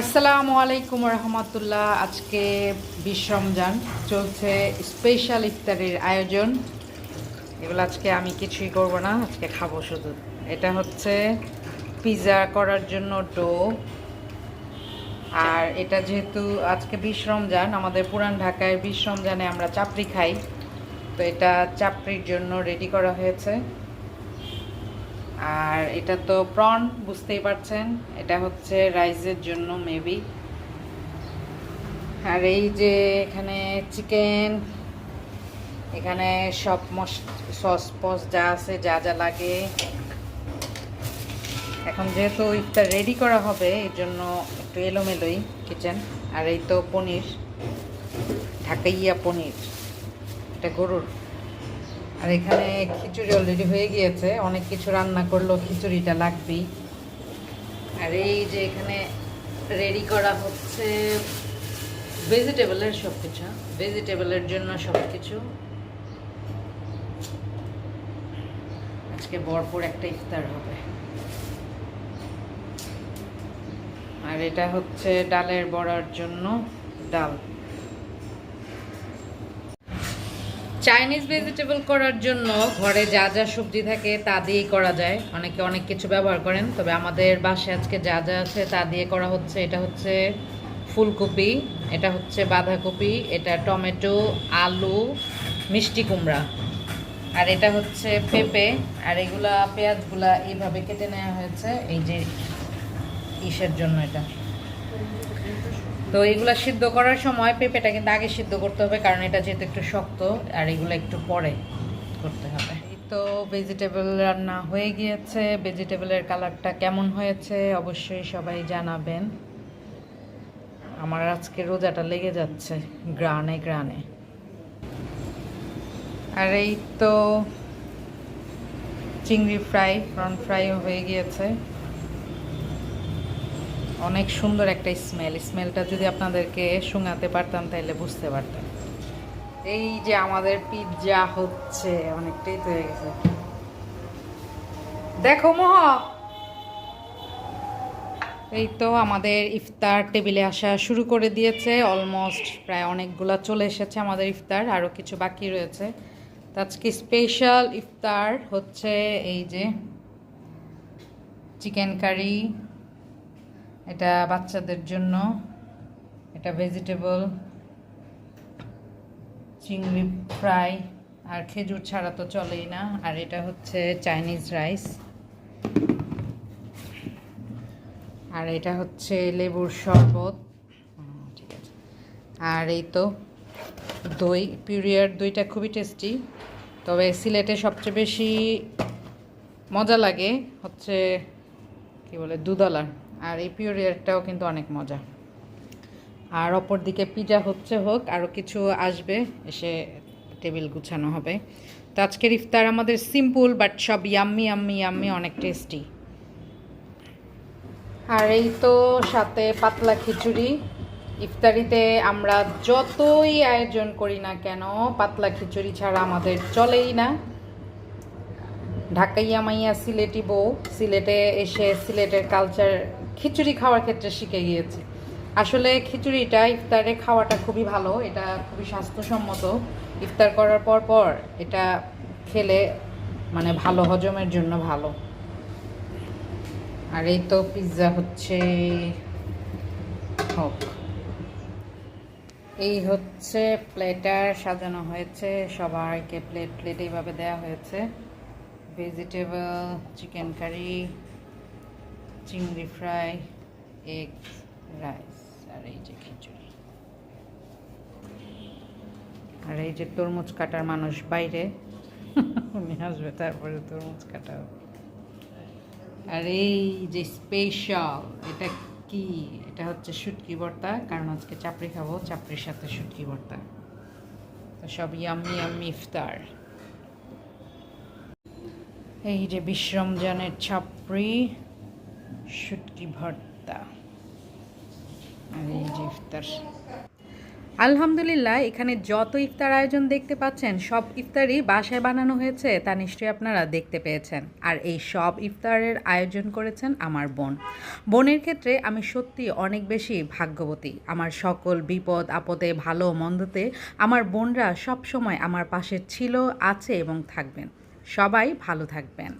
আসসালামু আলাইকুম রহমতুল্লাহ আজকে বিশ রমজান, চলছে স্পেশাল ইফতারের আয়োজন। এগুলো আজকে আমি কিছুই করব না, আজকে খাব শুধু। এটা হচ্ছে পিৎজা করার জন্য ডো আর এটা যেহেতু আজকে বিশ রমজান, আমাদের পুরান ঢাকায় বিশ রমজানে আমরা চাপড়ি খাই। তো এটা চাপড়ির জন্য রেডি করা হয়েছে। আর এটা তো প্রন বুঝতেই পারছেন। এটা হচ্ছে রাইসের জন্য মেবি আর এই যে এখানে চিকেন এখানে সব মশ সস পস যা আছে, যা যা লাগে। এখন যেহেতু ইফতার রেডি করা হবে, এর জন্য একটু এলোমেলোই কিচেন আর এই তো পনির, ঢাকাইয়া পনির। এটা গরুর। আর এখানে খিচুড়ি অলরেডি হয়ে গিয়েছে। অনেক কিছু রান্না করলেও খিচুড়িটা লাগবেই। আর এই যে এখানে রেডি করা হচ্ছে ভেজিটেবলের সব কিছু ভেজিটেবলের জন্য সব কিছু আজকে ভরপুর একটা ইফতার হবে। আর এটা হচ্ছে ডালের বড়ার জন্য ডাল। চাইনিজ ভেজিটেবল করার জন্য ঘরে যা যা সবজি থাকে তা দিয়েই করা যায়। অনেকে অনেক কিছু ব্যবহার করেন, তবে আমাদের বাসায় আজকে যা যা আছে তা দিয়ে করা হচ্ছে। এটা হচ্ছে ফুলকপি, এটা হচ্ছে বাঁধাকপি, এটা টমেটো, আলু, মিষ্টি কুমড়া। আর এটা হচ্ছে পেঁপে, আর এগুলা পেঁয়াজগুলা এইভাবে কেটে নেওয়া হয়েছে। এই যে ইসের জন্য এটা। তো এগুলা সিদ্ধ করার সময় পেঁপেটা কিন্তু আগে সিদ্ধ করতে হবে, কারণ এটা যেহেতু একটু শক্ত, আর এগুলো একটু পরে করতে হবে। তো ভেজিটেবল রান্না হয়ে গিয়েছে। ভেজিটেবলের কালারটা কেমন হয়েছে অবশ্যই সবাই জানাবেন। আমার আজকে রোজাটা লেগে যাচ্ছে গ্রানে গ্রানে। আর এই তো চিংড়ি ফ্রাই প্রন ফ্রাইও হয়ে গিয়েছে। অনেক সুন্দর একটা স্মেল স্মেলটা যদি আপনাদেরকে শুঙাতে পারতাম, তাহলে বুঝতে পারতাম। এই যে আমাদের পিৎজা হচ্ছে, অনেকটাই তো গেছে। দেখো মোহ! এই তো আমাদের ইফতার টেবিলে আসা শুরু করে দিয়েছে। অলমোস্ট প্রায় অনেকগুলা চলে এসেছে আমাদের ইফতার আরও কিছু বাকি রয়েছে। আজকে স্পেশাল ইফতার হচ্ছে এই যে চিকেন কারি এটা বাচ্চাদের জন্য। এটা ভেজিটেবল চিংড়ি ফ্রাই, আর খেজুর ছাড়া তো চলেই না। আর এটা হচ্ছে চাইনিজ রাইস আর এটা হচ্ছে লেবুর শরবত। আর এই তো দই, পিউরিয়ার দইটা খুবই টেস্টি। তবে সিলেটে সবচেয়ে বেশি মজা লাগে হচ্ছে, কি বলে দুধলার আর এই পিওরিয়ারটাও কিন্তু অনেক মজা। আর অপর দিকে পিজা হচ্ছে হোক আরও কিছু আসবে, এসে টেবিল গুছানো হবে। তো আজকের ইফতার আমাদের সিম্পল, বাট সব ইয়াম্মি ইয়াম্মি ইয়াম্মি অনেক টেস্টি আর এই তো সাথে পাতলা খিচুড়ি। ইফতারিতে আমরা যতই আয়োজন করি না কেন, পাতলা খিচুড়ি ছাড়া আমাদের চলেই না। ঢাকাইয়া মাইয়া সিলেটি বউ, সিলেটে এসে সিলেটের কালচার খিচুড়ি খাওয়ার ক্ষেত্রে শিখে গিয়েছে। আসলে খিচুড়িটা ইফতারে খাওয়াটা খুবই ভালো, এটা খুবই স্বাস্থ্যসম্মত। ইফতার করার পর পর এটা খেলে মানে ভালো, হজমের জন্য ভালো। আর এই তো পিৎজা হচ্ছে, হোক। এই হচ্ছে প্লেটার সাজানো হয়েছে, সবাইকে প্লেট প্লেট এইভাবে দেওয়া হয়েছে। ভেজিটেবল চিকেন কারি চিংড়ি ফ্রাই, এগ রাইস, আর এই যে খিচুড়ি। আর এই যে তরমুজ কাটার মানুষ বাইরে, উনি আসবে তারপরে তরমুজ কাটা আর এই যে স্পেশাল এটা কি? এটা হচ্ছে শুটকি ভর্তা, কারণ আজকে চাপড়ি খাব, চাপড়ির সাথে শুটকি ভর্তা। তো সব ইয়াম্মি ইয়াম্মি ইফতার এই যে বিশ্রমজানের ছাপড়ি শুটকি ভর্তা আর এই যে ইফতার। আলহামদুলিল্লাহ, এখানে যত ইফতার আয়োজন দেখতে পাচ্ছেন, সব ইফতারই বাসায় বানানো হয়েছে, তা নিশ্চয়ই আপনারা দেখতে পেয়েছেন। আর এই সব ইফতারের আয়োজন করেছেন আমার বোন। বোনের ক্ষেত্রে আমি সত্যি অনেক বেশি ভাগ্যবতী। আমার সকল বিপদ, আপদে, ভালো, মন্দতে আমার বোনরা সব সময় আমার পাশে ছিল, আছে এবং থাকবেন। সবাই ভালো থাকবেন।